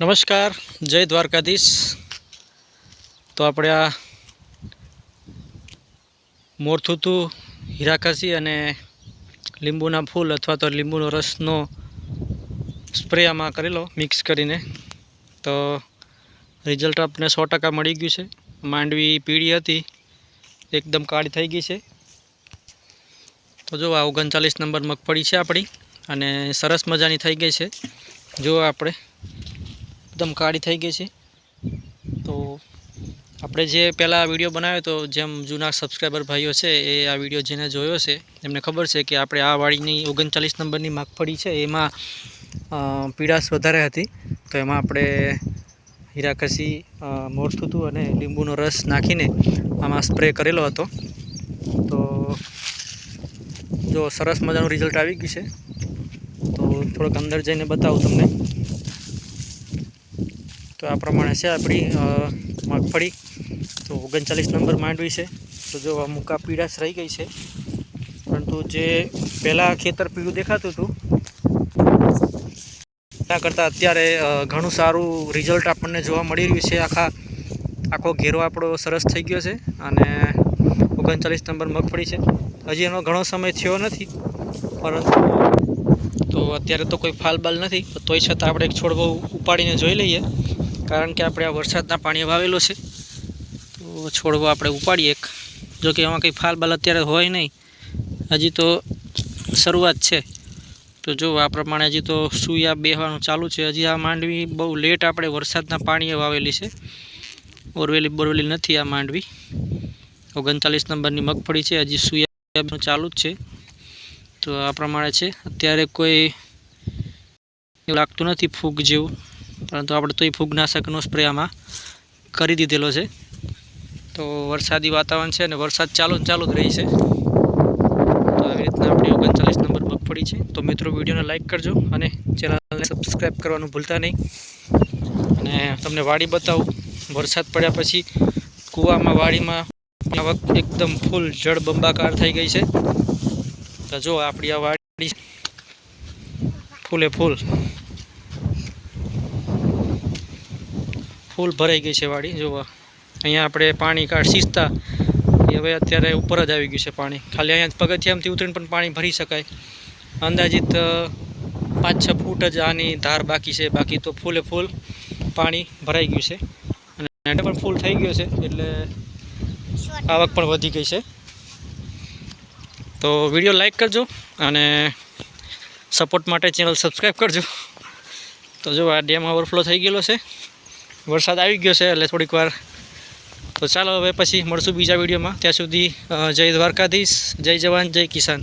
નમસ્કાર, જય દ્વારકાધીશ. તો આપણે આ મોરથુતું હીરાકાસી અને લીંબુના ફૂલ અથવા તો લીંબુનો રસનો સ્પ્રે આમાં કરેલો, મિક્સ કરીને. તો રિઝલ્ટ આપને સો ટકા મળી ગયું છે. માંડવી પીળી હતી, એકદમ કાળી થઈ ગઈ છે. તો જો આ ઓગણચાલીસ નંબર મગફળી છે આપણી, અને સરસ મજાની થઈ ગઈ છે. જો આપણે એકદમ કાળી થઈ ગઈ છે. તો આપણે જે પહેલાં વીડિયો બનાવ્યો તો જેમ જૂના સબસ્ક્રાઈબર ભાઈઓ છે એ આ વીડિયો જેને જોયો છે એમને ખબર છે કે આપણે આ વાડીની ઓગણચાલીસ નંબરની મગફળી છે. એમાં પીડાશ વધારે હતી. તો એમાં આપણે હીરાકસી અ, મોરથુતું અને લીંબુનો રસ નાખીને આમાં સ્પ્રે કરેલો હતો. તો જો સરસ મજાનું રિઝલ્ટ આવી ગયું છે. તો થોડોક અંદર જઈને બતાવું તમને. તો આ પ્રમાણે છે આપણી મગફળી. તો ઓગણચાલીસ નંબર માંડવી છે. તો જો આ મુકા પીળાશ રહી ગઈ છે. પરંતુ જે પહેલાં ખેતર પીળું દેખાતું હતું, એના કરતાં અત્યારે ઘણું સારું રિઝલ્ટ આપણને જોવા મળી રહ્યું છે. આખા, આખો ઘેરો આપણો સરસ થઈ ગયો છે અને ઓગણચાલીસ નંબર મગફળી છે. હજી એનો ઘણો સમય થયો નથી, પરંતુ તો અત્યારે તો કોઈ ફાલબાલ નથી. તોય છતાં આપણે એક છોડવો ઉપાડીને જોઈ લઈએ. કારણ કે આપણે આ વરસાદના પાણી વાવેલું છે. તો છોડવો આપણે ઉપાડીએ એક. જોકે એમાં કંઈ ફાલબાલ અત્યારે હોય નહીં. હજી તો શરૂઆત છે. તો જો આ પ્રમાણે હજી તો સૂયા બેહવાનું ચાલુ છે. હજી આ માંડવી બહુ લેટ આપણે વરસાદના પાણીએ વાવેલી છે. ઓરવેલી બોરવેલી નથી આ માંડવી. ઓગણચાલીસ નંબરની મગફળી છે. હજી સૂયા ચાલુ જ છે. તો આ પ્રમાણે છે. અત્યારે કોઈ લાગતું નથી ફૂગ જેવું. પરંતુ આપણે તો એ ફૂગનાશકનો સ્પ્રે આમાં કરી દીધેલો છે. તો વરસાદી વાતાવરણ છે અને વરસાદ ચાલુ ચાલુ જ રહી છે. તો આવી રીતના આપણી ઓગણચાલીસ નંબર મગફળી છે. તો મિત્રો વિડીયોને લાઇક કરજો અને ચેનલને સબસ્ક્રાઈબ કરવાનું ભૂલતા નહીં. અને તમને વાડી બતાવું, વરસાદ પડ્યા પછી કૂવામાં, વાડીમાં આવક એકદમ ફૂલ જળ બંબાકાર થઈ ગઈ છે. તો જો આપણી આ વાડી ફૂલે ફૂલ. ફૂલ ભરાઈ ગઈ છે વાડી. જોવા. અહીંયા આપણે પાણી કાઢ સિંચતા એ હવે અત્યારે ઉપર જ આવી ગયું છે પાણી. ખાલી અહીંયા પગથિયામથી ઉતરીને પણ પાણી ભરી શકાય. અંદાજિત પાંચ છ ફૂટ જ આની ધાર બાકી છે. બાકી તો ફૂલે ફૂલ પાણી ભરાઈ ગયું છે. અને પણ ફૂલ થઈ ગયો છે, એટલે આવક પણ વધી ગઈ છે. તો વીડિયો લાઈક કરજો અને સપોર્ટ માટે ચેનલ સબસ્ક્રાઈબ કરજો. તો જો આ ડેમ ઓવરફ્લો થઈ ગયેલો છે. વરસાદ આવી ગયો છે એટલે થોડીક વાર. તો ચાલો હવે પછી મળશું બીજા વિડીયોમાં. ત્યાં સુધી જય દ્વારકાધીશ, જય જવાન, જય કિસાન.